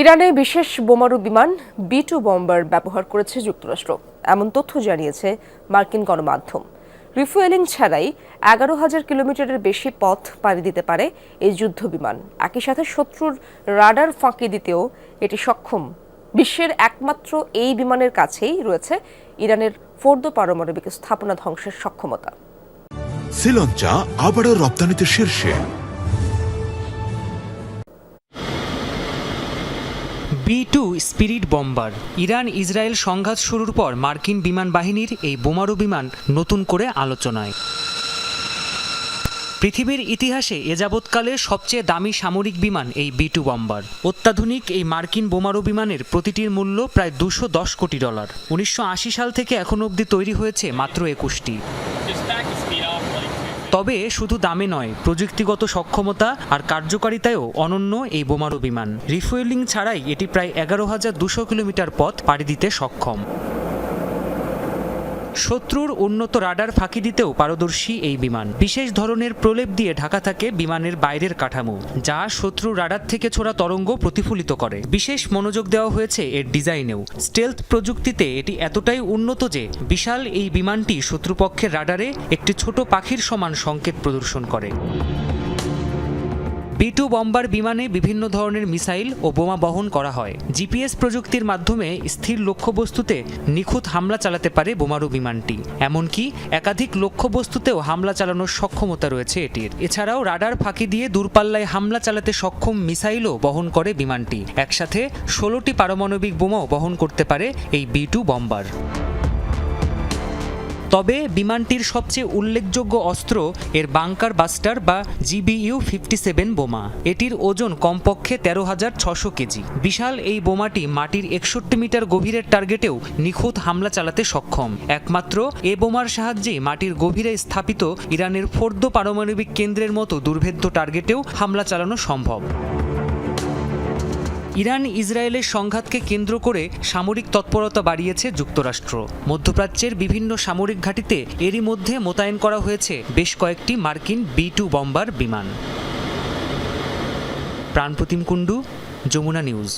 ইরানে বিশেষ বোমারু বিমান, বি টু বম্বার ব্যবহার করেছে যুক্তরাষ্ট্র। এমন তথ্য জানিয়েছে মার্কিন গণমাধ্যম। রিফুয়েলিং ছাড়াই এগারো হাজার কিলোমিটারের বেশি পথ পাড়ি দিতে পারে এই যুদ্ধ বিমান। একই সাথে শত্রুর রাডার ফাঁকি দিতেও এটি সক্ষম। বিশ্বের একমাত্র এই বিমানের কাছেই রয়েছে ইরানের ফোর্দো পারমাণবিক স্থাপনা ধ্বংসের সক্ষমতা। শ্রীলঞ্চা আবারও রপ্তানিতে শীর্ষে। B two spirit bomber. Iran Israel সংঘাত শুরুর পর মার্কিন বিমান বাহিনীর এই বোমারু বিমান নতুন করে আলোচনায়। পৃথিবীর ইতিহাসে এ যাবৎকালে সবচেয়ে দামি সামরিক বিমান এই বি টু বম্বার। অত্যাধুনিক এই মার্কিন বোমারু বিমানের প্রতিটির মূল্য প্রায় দুশো দশ কোটি ডলার। উনিশশো আশি সাল থেকে এখন অবধি তৈরি হয়েছে মাত্র একুশটি। তবে শুধু দামে নয়, প্রযুক্তিগত সক্ষমতা আর কার্যকারিতায়ও অনন্য এই বোমারু বিমান রিফুয়েলিং ছাড়াই এটি প্রায় এগারো হাজার দুশো কিলোমিটার পথ পাড়ি দিতে সক্ষম। শত্রুর উন্নত রাডার ফাঁকি দিতেও পারদর্শী এই বিমান। বিশেষ ধরনের প্রলেপ দিয়ে ঢাকা থাকে বিমানের বাইরের কাঠামো, যা শত্রু রাডার থেকে ছোড়া তরঙ্গ প্রতিফলিত করে। বিশেষ মনোযোগ দেওয়া হয়েছে এর ডিজাইনেও। স্টেলথ প্রযুক্তিতে এটি এতটাই উন্নত যে, বিশাল এই বিমানটি শত্রুপক্ষের রাডারে একটি ছোট পাখির সমান সংকেত প্রদর্শন করে। বি টু বম্বার বিমানে বিভিন্ন ধরনের মিসাইল ও বোমা বহন করা হয়। জিপিএস প্রযুক্তির মাধ্যমে স্থির লক্ষ্যবস্তুতে নিখুঁত হামলা চালাতে পারে বোমারু বিমানটি। এমনকি একাধিক লক্ষ্যবস্তুতেও হামলা চালানোর সক্ষমতা রয়েছে এটির। এছাড়াও রাডার ফাঁকি দিয়ে দূরপাল্লায় হামলা চালাতে সক্ষম মিসাইলও বহন করে বিমানটি। একসাথে ষোলোটি পারমাণবিক বোমাও বহন করতে পারে এই বি টু বম্বার। তবে বিমানটির সবচেয়ে উল্লেখযোগ্য অস্ত্র এর বাংকার বাস্টার বা জিবিইউ ফিফটি সেভেন বোমা। এটির ওজন কমপক্ষে তেরো হাজার ছশো কেজি। বিশাল এই বোমাটি মাটির একষট্টি মিটার গভীরের টার্গেটেও নিখুঁত হামলা চালাতে সক্ষম। একমাত্র এ বোমার সাহায্যে মাটির গভীরে স্থাপিত ইরানের ফোর্দো পারমাণবিক কেন্দ্রের মতো দুর্ভেদ্য টার্গেটেও হামলা চালানো সম্ভব। ইরান ইসরায়েলের সংঘাতকে কেন্দ্র করে সামরিক তৎপরতা বাড়িয়েছে যুক্তরাষ্ট্র। মধ্যপ্রাচ্যের বিভিন্ন সামরিক ঘাঁটিতে এরই মধ্যে মোতায়েন করা হয়েছে বেশ কয়েকটি মার্কিন বি টু বম্বার বিমান। প্রাণপ্রতিম কুণ্ডু, যমুনা নিউজ।